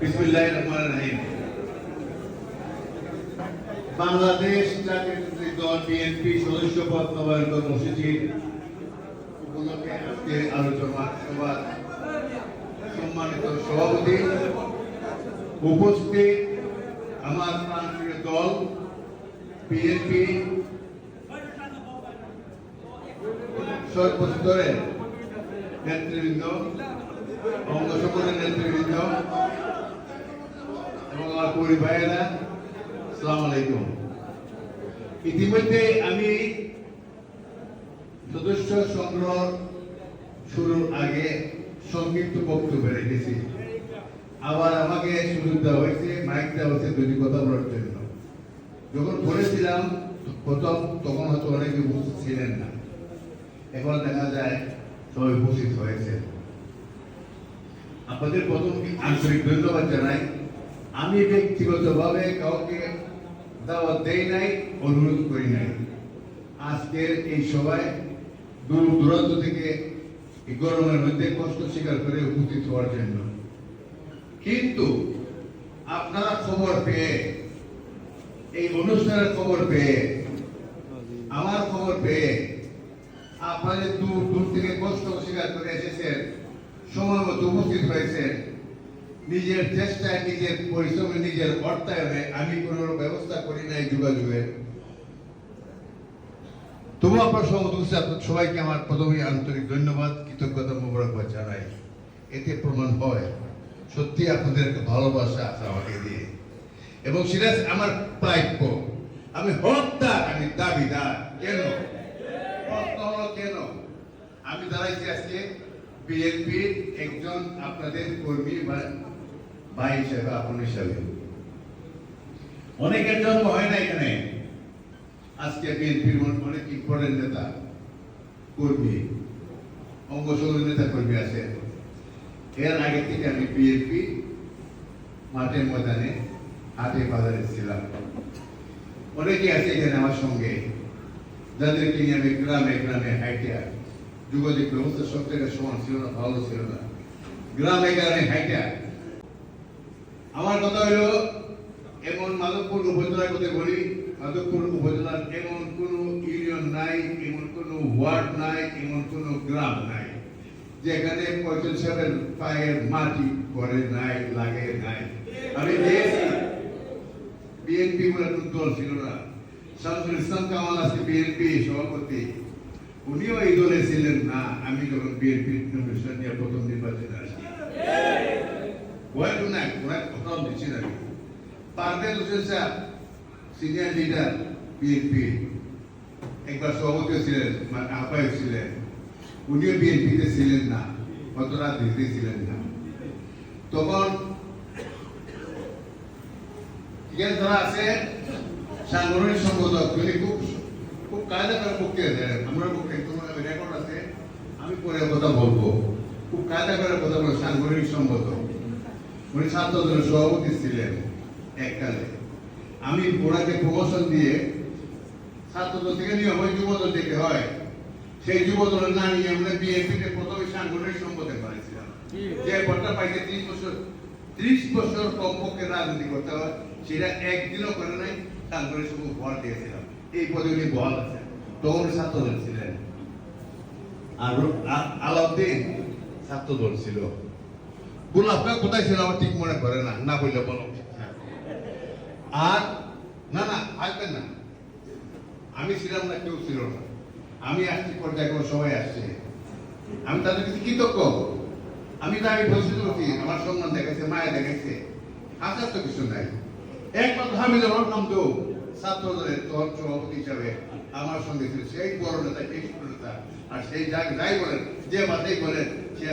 বিসমুল্লাহ রহমান রহিম। বাংলাদেশ জাতীয় দল বিএনপি সদস্য পদ নবায়ন কর্মসূচির উপলক্ষে আজকের আলোচনা সভার সম্মানিত সভাপতি উপস্থিত আমার প্রান্তীয় দল বিএনপি সর্বস্তরের নেতৃবৃন্দ অঙ্গ সকলের নেতৃবৃন্দ আমার পরিবারেরা সালাম আলাইকুম। ইতিমধ্যে আমি সদস্য সংগ্রহ শুরুর আগে সংক্ষিপ্ত বক্তব্য রেখেছি। আবার আমাকে সুযোগ দেওয়া হয়েছে মাইক দেওয়া হয়েছে দুটি কথা বলার জন্য। যখন বলেছিলাম, প্রথম, তখন হয়তো অনেকে উপস্থিত ছিলেন না। এখন দেখা যায়, সবাই উপস্থিত হয়েছে। আপনাদের প্রথম আন্তরিক ধন্যবাদ জানাই। আমি ব্যক্তিগতভাবে কাউকে দাওয়াত দেই নাই, অনুরোধ করি নাই। আজকের এই সভায় দূর দূরান্ত থেকে এই গরমের মধ্যে কষ্ট স্বীকার করে উপস্থিত হওয়ার জন্য। কিন্তু আপনারা খবর পেয়ে, এই অনুষ্ঠানের খবর পেয়ে, আমার খবর পেয়ে আপনাদের দূর দূর থেকে কষ্ট স্বীকার করে এসেছেন, সময় মতো উপস্থিত হয়েছেন। নিজের চেষ্টায়, নিজের পরিশ্রমে, নিজের অর্থায়নে আমি কোনো ব্যবস্থা করি নাই যোগাযোগের। তবু আপনার হচ্ছে আপনার সবাইকে আমার প্রথমেই আন্তরিক ধন্যবাদ, কৃতজ্ঞতা মোবারকবাদ জানাই। এতে প্রমাণ হয়, সত্যি আপনাদের ভালোবাসা আছে আমাকে দিয়ে। এবং সেটা আমার প্রাপ্য। আমি হকদার, আমি দাবিদার। কেন? কেন? আমি দাঁড়াইছি আজকে বিএনপির একজন আপনাদের কর্মী বা ভাই হিসেবে আপন অনেকের জন্ম হয় না এখানে। আজকে বিএনপির অনেক ইম্পর্টেন্ট নেতা? কর্মী। অঙ্গসংগঠন নেতা কর্মী আছে। এর আগে থেকে আমি বিএনপি মাঠে ময়দানে, হাটে বাজারে ছিলাম। অনেকে আছে এখানে আমার সঙ্গে। যাদেরকে নিয়ে আমি গ্রামে গ্রামে হাইটে যোগাযোগ ব্যবস্থা সব জায়গায় সমান ছিল না, ভালো ছিল না। গ্রামে গ্রামে হাইটে আমার কথা হলো, এমন মাধবপুর উপজেলার কথা বলি, মাধবপুর উপজেলার এমন কোন ইউনিয়ন নাই, এমন কোন ওয়ার্ড নাই, এমন কোন গ্রাম নাই, যেখানে পঁয়ত্রিশ সালের পায়ের মাটি করে নাই, লাগে নাই। আমি দেখেছি বিএনপি বলে দল ছিল না, শামসুল ইসলাম কামাল আজকে বিএনপি সভাপতি, উনিও এই দলে ছিলেন না। আমি যখন বিএনপি প্রথম নির্বাচনে আসি বয়স না ওনার প্রথম দিচ্ছি না পারভেজ হোসেন সিনিয়র লিডার বিএনপি একবার সভাপতি ছিলেন মানে আহ্বায়ক ছিলেন। উনিও বিএনপিতে ছিলেন না কত রাজনীতিতে ছিলেন না। তখন যারা আছে, সাংগঠনিক সম্পাদক তিনি খুব খুব কায়দা করে বক্তৃতা আমরা বক্তৃতা রেকর্ড আছে, আমি পরে কথা বলব। খুব কায়দা করে কথা বলব সাংগঠনিক সম্পাদক। উনি ছাত্রদলের সভাপতি ছিলেন। এককালে। আমি ওনাকে প্রমোশন দিয়ে ছাত্রদল থেকে নিয়ে হয় যুবদল থেকে হয়। সেই যুবদলের না নিয়ে আমরা বিএনপিতে প্রথমে সাংগঠনিক সম্পাদক বানিয়েছিলাম যে পদটা পাইছে ত্রিশ বছর ত্রিশ বছর কমপক্ষে রাজনীতি করতে হয়। সেটা একদিনও করে নাই সাংগঠনিক শুধু ভর দিয়েছিলাম। এই পদে উনি বহাল আছেন। তখন ছাত্রদল ছিলেন। আর আলাউদ্দিন ছাত্রদল ছিল। গোলাপটা কোথায় ছিল আমার ঠিক মনে করে না না বললে বলো। আর, না না আসবেন না? আমি ছিলাম না, কেউ ছিল না। আমি আসছি, পর্যায়ে কোনো সবাই আসছে। আমি তাদের কাছে কৃতজ্ঞ। আমি তো আমি পরিচিত করছি আমার সম্মান দেখাচ্ছে মায়া দেখাচ্ছে আসার তো কিছু নাই। একমাত্র হামিদুর রহমান নাম তো ছাত্র দলের তহর সভাপতি হিসাবে আমার সঙ্গে ছিল সেই বড় নেতা, সেই ছোট নেতা, আর সেই যাই যাই বলেন, যে মাথায় বলেন, সে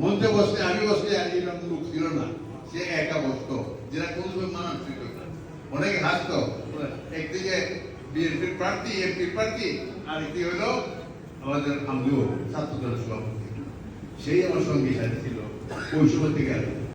মঞ্চে বসতে আমি বসতে আর এরকম লোক ছিল না। সে একা বসতো, যেটা কোনো সময় মানান ছিল না। অনেকে হাসতো একদিকে বিএনপির প্রার্থী এমপি প্রার্থী আর একটি হলো আমাদের আমিও ছাত্র দলের সভাপতি। সেই আমার সঙ্গে সাথে ছিল ওই সময় থেকে আর